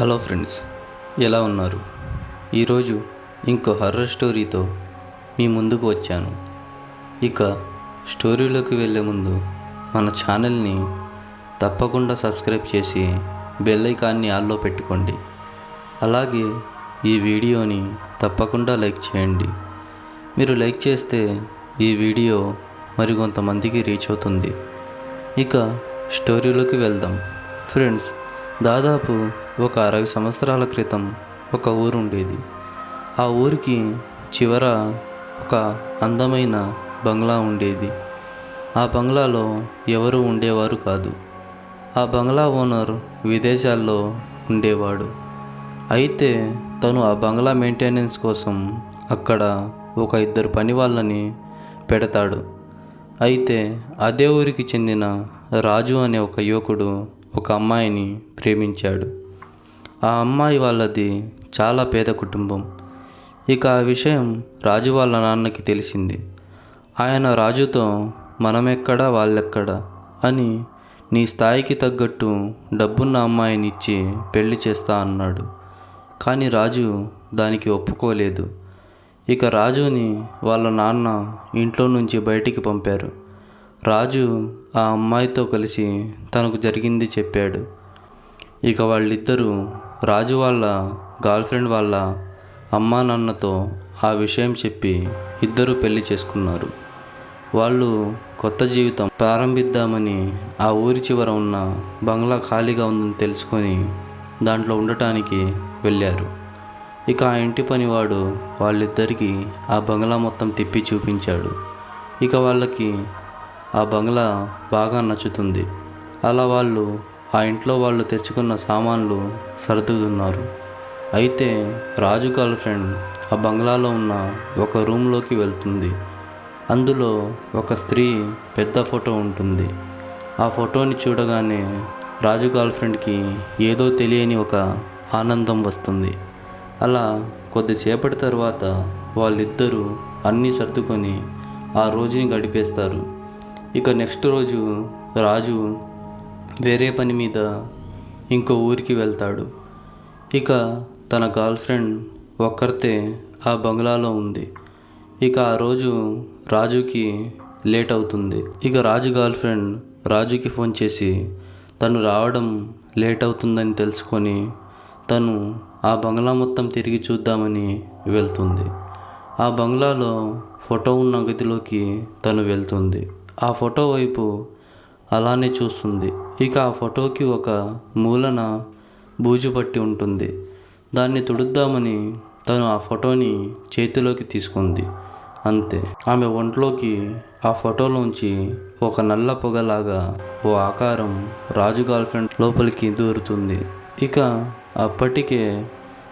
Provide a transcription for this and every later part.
Hello friends ఎలా ఉన్నారు? ఈరోజు ఇంకో హర్రర్ స్టోరీతో మీ ముందుకు వచ్చాను. ఇక స్టోరీలోకి వెళ్ళే ముందు మన ఛానల్ని తప్పకుండా సబ్స్క్రైబ్ చేసి బెల్ ఐకాన్ని ఆల్లో పెట్టుకోండి. అలాగే ఈ వీడియోని తప్పకుండా లైక్ చేయండి. మీరు లైక్ చేస్తే ఈ వీడియో మరికొంతమందికి రీచ్ అవుతుంది. ఇక స్టోరీలోకి వెళ్దాం. ఫ్రెండ్స్ దాదాపు ఒక అరవై సంవత్సరాల క్రితం ఒక ఊరు ఉండేది ఆ ఊరికి చివర ఒక అందమైన బంగ్లా ఉండేది. ఆ బంగ్లాలో ఎవరు ఉండేవారు కాదు. ఆ బంగ్లా ఓనర్ విదేశాల్లో ఉండేవాడు. అయితే తను ఆ బంగ్లా మెయింటెనెన్స్ కోసం అక్కడ ఒక ఇద్దరు పని వాళ్ళని పెడతాడు. అయితే అదే ఊరికి చెందిన రాజు అనే ఒక యువకుడు ఒక అమ్మాయిని ప్రేమించాడు. ఆ అమ్మాయి వాళ్ళది చాలా పేద కుటుంబం. ఇక ఆ విషయం రాజు వాళ్ళ నాన్నకి తెలిసింది. ఆయన రాజుతో మనమెక్కడా వాళ్ళెక్కడా అని నీ స్థాయికి తగ్గట్టు డబ్బున్న అమ్మాయిని ఇచ్చి పెళ్ళి చేస్తా అన్నాడు. కానీ రాజు దానికి ఒప్పుకోలేదు. ఇక రాజుని వాళ్ళ నాన్న ఇంట్లో నుంచి బయటికి పంపారు. రాజు ఆ అమ్మాయితో కలిసి తనకు జరిగింది చెప్పాడు. ఇక వాళ్ళిద్దరూ రాజు వాళ్ళ గర్ల్ ఫ్రెండ్ వాళ్ళ అమ్మా నాన్నతో ఆ విషయం చెప్పి ఇద్దరూ పెళ్ళి చేసుకున్నారు. వాళ్ళు కొత్త జీవితం ప్రారంభిద్దామని ఆ ఊరి చివర ఉన్న బంగ్లా ఖాళీగా ఉందని తెలుసుకొని దాంట్లో ఉండటానికి వెళ్ళారు. ఇక ఆ ఇంటి పనివాడు వాళ్ళిద్దరికీ ఆ బంగ్లా మొత్తం తిప్పి చూపించాడు. ఇక వాళ్ళకి ఆ బంగ్లా బాగా నచ్చుతుంది. అలా వాళ్ళు ఆ ఇంట్లో వాళ్ళు తెచ్చుకున్న సామాన్లు సర్దుతున్నారు. అయితే రాజు గర్ల్ ఫ్రెండ్ ఆ బంగ్లాలో ఉన్న ఒక రూమ్లోకి వెళ్తుంది. అందులో ఒక స్త్రీ పెద్ద ఫోటో ఉంటుంది. ఆ ఫోటోని చూడగానే రాజు గర్ల్ ఫ్రెండ్కి ఏదో తెలియని ఒక ఆనందం వస్తుంది. అలా కొద్దిసేపటి తర్వాత వాళ్ళిద్దరూ అన్నీ సర్దుకొని ఆ రోజుని గడిపేస్తారు. ఇక నెక్స్ట్ రోజు రాజు వేరే పని మీద ఇంకో ఊరికి వెళ్తాడు. ఇక తన గర్ల్ ఫ్రెండ్ ఒక్కరితే ఆ బంగ్లాలో ఉంది. ఇక ఆ రోజు రాజుకి లేట్ అవుతుంది. ఇక రాజు గర్ల్ ఫ్రెండ్ రాజుకి ఫోన్ చేసి తను రావడం లేట్ అవుతుందని తెలుసుకొని తను ఆ బంగ్లా మొత్తం తిరిగి చూద్దామని వెళ్తుంది. ఆ బంగ్లాలో ఫోటో ఉన్న గదిలోకి తను వెళ్తుంది. ఆ ఫోటో వైపు అలానే చూస్తుంది. ఇక ఆ ఫోటోకి ఒక మూలన బూజు పట్టి ఉంటుంది. దాన్ని తుడుద్దామని తను ఆ ఫోటోని చేతిలోకి తీసుకుంది. అంతే. ఆమె ఒంట్లోకి ఆ ఫోటోలోంచి ఒక నల్ల పొగలాగా ఓ ఆకారం రాజు గర్ల్ ఫ్రెండ్ లోపలికి దూరుతుంది. ఇక అప్పటికే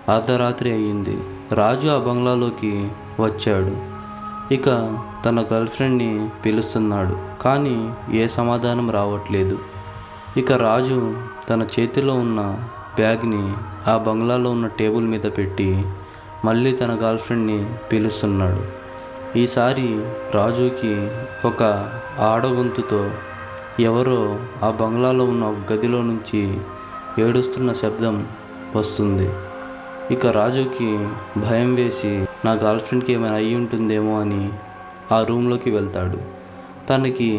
అర్ధరాత్రి అయ్యింది. రాజు ఆ బంగ్లాలోకి వచ్చాడు. ఇక తన గర్ల్ ఫ్రెండ్ని పిలుస్తున్నాడు. కానీ ఏ సమాధానం రావట్లేదు. ఇక రాజు తన చేతిలో ఉన్న బ్యాగ్ని ఆ బంగ్లాలో ఉన్న టేబుల్ మీద పెట్టి మళ్ళీ తన గర్ల్ ఫ్రెండ్ని పిలుస్తున్నాడు. ఈసారి రాజుకి ఒక ఆడగొంతుతో ఎవరో ఆ బంగ్లాలో ఉన్న ఒక గదిలో నుంచి ఏడుస్తున్న శబ్దం వస్తుంది. ఇక రాజుకి భయం వేసి నా గర్ల్ ఫ్రెండ్కి ఏమైనా అయి ఉంటుందేమో అని ఆ రూమ్లోకి వెళ్తాడు. తనకి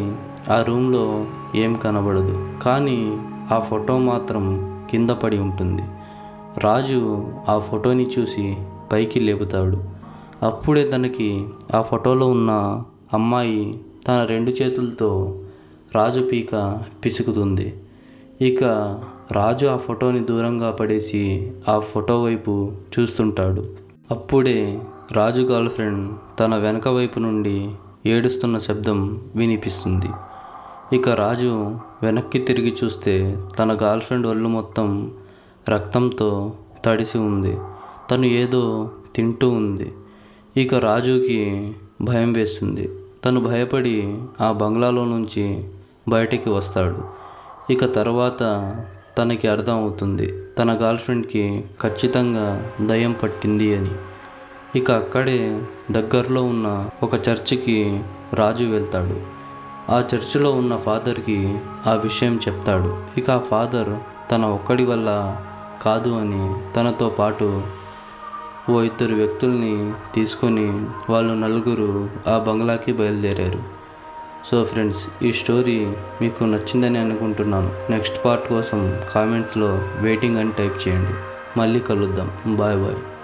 ఆ రూమ్లో ఏం కనబడదు. కానీ ఆ ఫోటో మాత్రం కింద పడి ఉంటుంది. రాజు ఆ ఫోటోని చూసి పైకి లేపుతాడు. అప్పుడే తనకి ఆ ఫోటోలో ఉన్న అమ్మాయి తన రెండు చేతులతో రాజు పీక పిసుకుతుంది. ఇక రాజు ఆ ఫోటోని దూరంగా పడేసి ఆ ఫోటో వైపు చూస్తుంటాడు. అప్పుడే రాజు గర్ల్ ఫ్రెండ్ తన వెనక వైపు నుండి ఏడుస్తున్న శబ్దం వినిపిస్తుంది. ఇక రాజు వెనక్కి తిరిగి చూస్తే తన గర్ల్ ఫ్రెండ్ ఒళ్ళు మొత్తం రక్తంతో తడిసి ఉంది. తను ఏదో తింటూ ఉంది. ఇక రాజుకి భయం వేస్తుంది. తను భయపడి ఆ బంగ్లాలో నుంచి బయటికి వస్తాడు. ఇక తర్వాత తనకి అర్థమవుతుంది. తన గర్ల్ ఫ్రెండ్కి ఖచ్చితంగా దయ్యం పట్టింది అని. ఇక అక్కడే దగ్గరలో ఉన్న ఒక చర్చికి రాజు వెళ్తాడు. ఆ చర్చిలో ఉన్న ఫాదర్కి ఆ విషయం చెప్తాడు. ఇక ఆ ఫాదర్ తన ఒక్కడి వల్ల కాదు అని తనతో పాటు ఓ ఇద్దరు వ్యక్తుల్ని తీసుకొని వాళ్ళు నలుగురు ఆ బంగ్లాకి బయలుదేరారు. సో ఫ్రెండ్స్ ఈ స్టోరీ మీకు నచ్చిందని అనుకుంటున్నాను. నెక్స్ట్ పార్ట్ కోసం కామెంట్స్లో వెయిటింగ్ అని టైప్ చేయండి. మళ్ళీ కలుద్దాం. Bye bye.